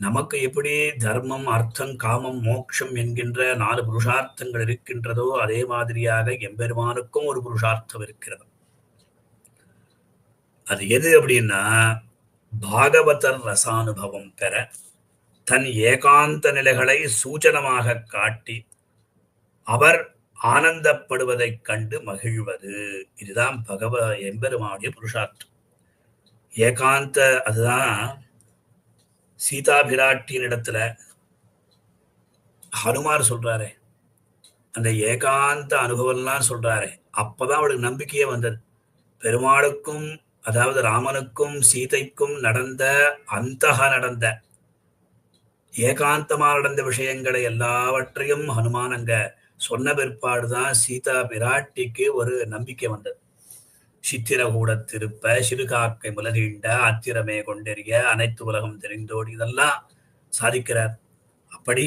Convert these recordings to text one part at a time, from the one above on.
நமக்கு எப்படி தர்மம் அர்த்தம் காமம் மோட்சம் என்கின்ற நாலு புருஷார்த்தங்கள் இருக்கின்றதோ அதே மாதிரியாக எம்பெருமானுக்கும் ஒரு புருஷார்த்தம் இருக்கிறது. அது எது அப்படின்னா பாகவதர் ரசானுபவம் பெற தன் ஏகாந்த நிலைகளை சூச்சனமாக காட்டி அவர் ஆனந்தப்படுவதைக் கண்டு மகிழ்வது. இதுதான் பகவ எம்பெருமானுடைய புருஷார்த்தம். ஏகாந்த அதுதான் சீதா பிராட்டியின் இடத்துல ஹனுமார் சொல்றாரு. அந்த ஏகாந்த அனுபவம்லாம் சொல்றாரு. அப்பதான் அவளுக்கு நம்பிக்கையே வந்தது. பெருமாளுக்கும் அதாவது ராமனுக்கும் சீதைக்கும் நடந்த அந்தக நடந்த ஏகாந்தமா நடந்த விஷயங்களை எல்லாவற்றையும் ஹனுமான் அங்க சொன்ன பிற்பாடுதான் சீதா பிராட்டிக்கு ஒரு நம்பிக்கை வந்தது. சித்திரகூட திருப்ப சிறுகாக்கை முலகீண்ட அத்திரமே கொண்டெறிய அனைத்து உலகம் தெரிந்தோடி இதெல்லாம் சாதிக்கிறார். அப்படி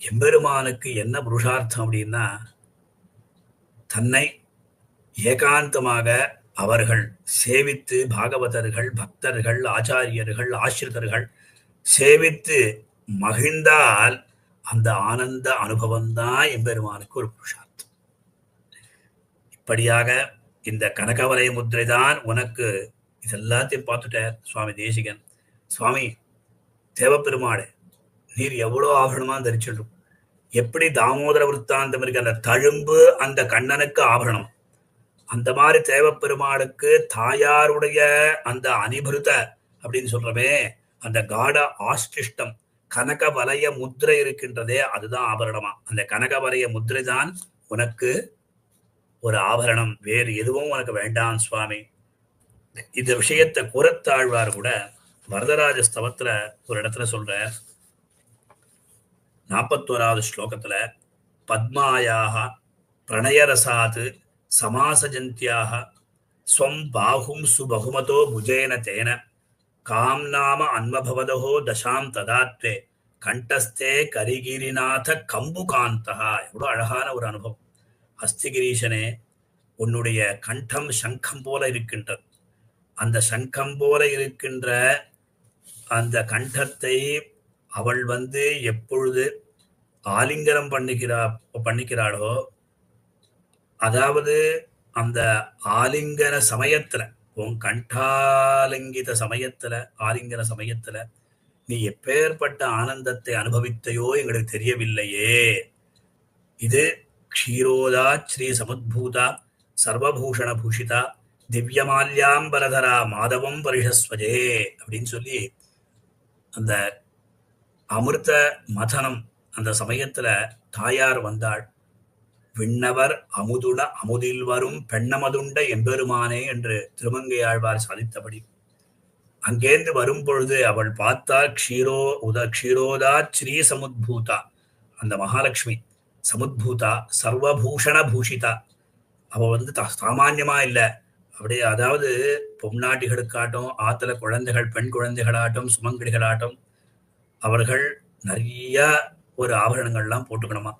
எம்பெருமானுக்கு என்ன புருஷார்த்தம் அப்படின்னா தன்னை ஏகாந்தமாக அவர்கள் சேவித்து பாகவதர்கள் பக்தர்கள் ஆச்சாரியர்கள் ஆசிரியர்கள் சேவித்து மகிழ்ந்தால் அந்த ஆனந்த அனுபவம் தான் எம்பெருமானுக்கு ஒரு புருஷார்த்தம். இப்படியாக இந்த கனகவலய முத்திரை தான் உனக்கு. இதெல்லாத்தையும் பார்த்துட்டார் சுவாமி தேசிகன். சுவாமி தேவப்பெருமாடு நீர் எவ்வளோ ஆபரணமா தரிச்சிடும் எப்படி தாமோதர விற்த்தாந்தம் இருக்கு அந்த தழும்பு அந்த கண்ணனுக்கு ஆபரணம். அந்த மாதிரி தேவப்பெருமாளுக்கு தாயாருடைய அந்த அனிபருத அப்படின்னு சொல்றமே அந்த காட ஆஷ்டிஷ்டம் கனக வலய முத்திரை இருக்கின்றதே அதுதான் ஆபரணமா. அந்த கனக வலய முத்திரை தான் உனக்கு ஒரு ஆபரணம் வேறு எதுவும் உனக்கு வேண்டாம் சுவாமி. இந்த விஷயத்தை குரத்தாழ்வார் கூட வரதராஜ ஸ்தவத்துல ஒரு இடத்துல சொல்ற நாற்பத்தோராவது ஸ்லோகத்துல பத்மாயாக பிரணயரசாத் சமாசஜந்தியாக ஸ்வம் பாகும் சுபகுமதோ புஜேன தேன காம் நாம அன்மபவதோ தசாம் ததாத்வே கண்டஸ்தே கரிகிரிநாத கம்புகாந்தா எவ்வளோ அழகான ஒரு அனுபவம். அஸ்திகிரீஷனே உன்னுடைய கண்டம் சங்கம் போல இருக்கின்றது. அந்த சங்கம் போல இருக்கின்ற அந்த கண்டத்தை அவள் வந்து எப்பொழுது ஆலிங்கனம் பண்ணுகிறா பண்ணிக்கிறாளோ அதாவது அந்த ஆலிங்கன சமயத்துல உன் கண்டாலிங்கித சமயத்துல ஆலிங்கன சமயத்துல நீ எப்பேற்பட்ட ஆனந்தத்தை அனுபவித்தையோ எங்களுக்கு தெரியவில்லையே. இது க்ஷீரோதா ஸ்ரீ சமுத்பூதா சர்வபூஷண பூஷிதா திவ்யமால்யாம்பரதரா மாதவம் பரிஷஸ்வஜே அப்படின்னு சொல்லி அந்த அமிர்த மதனம் அந்த சமயத்துல தாயார் வந்தாள். விண்ணவர் அமுதுட அமுதில் வரும் பெண்ணமதுண்ட எம்பெருமானே என்று திருமங்கையாழ்வார் சாதித்தபடி. அங்கேந்து வரும் பொழுது அவள் பார்த்தா க்ஷீரோ உத க்ஷீரோதா ஸ்ரீ சமுத்பூதா அந்த மகாலட்சுமி. சமுத்பூதா சர்வபூஷண பூஷிதா அவள் வந்து த- சாமான்யமாக இல்லை. அப்படியே அதாவது பொம்நாட்டிகளுக்காட்டும் ஆற்றுல குழந்தைகள் பெண் குழந்தைகளாட்டும் சுமங்கலிகளாட்டும் அவர்கள் நிறைய ஒரு ஆபரணங்கள்லாம் போட்டுக்கணுமா.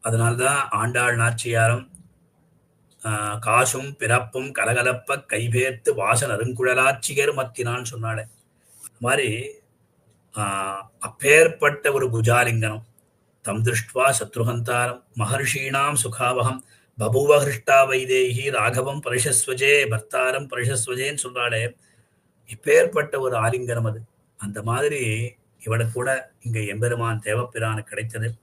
அதனால்தான் ஆண்டாள் நாச்சியாரம் காசும் பிறப்பும் கலகலப்ப கைபேர்த்து வாசன் அருங்குழலாட்சியர் மத்தினான்னு சொன்னாலே இந்த மாதிரி அப்பேற்பட்ட ஒரு புஜாலிங்கனம். தம் திருஷ்டுவா சத்ருஹந்தாரம் மகர்ஷீணாம் சுகாவகம் பபுவ ஹிருஷ்டா வைதேகி ராகவம் பரிஷஸ்வஜே பர்த்தாரம் பரிஷஸ்வஜேன்னு சொல்றாளே. இப்பேற்பட்ட ஒரு ஆலிங்கனம் அது. அந்த மாதிரி இவளுக்கு கூட இங்க எம்பெருமான் தேவப்பிரானு கிடைத்தது.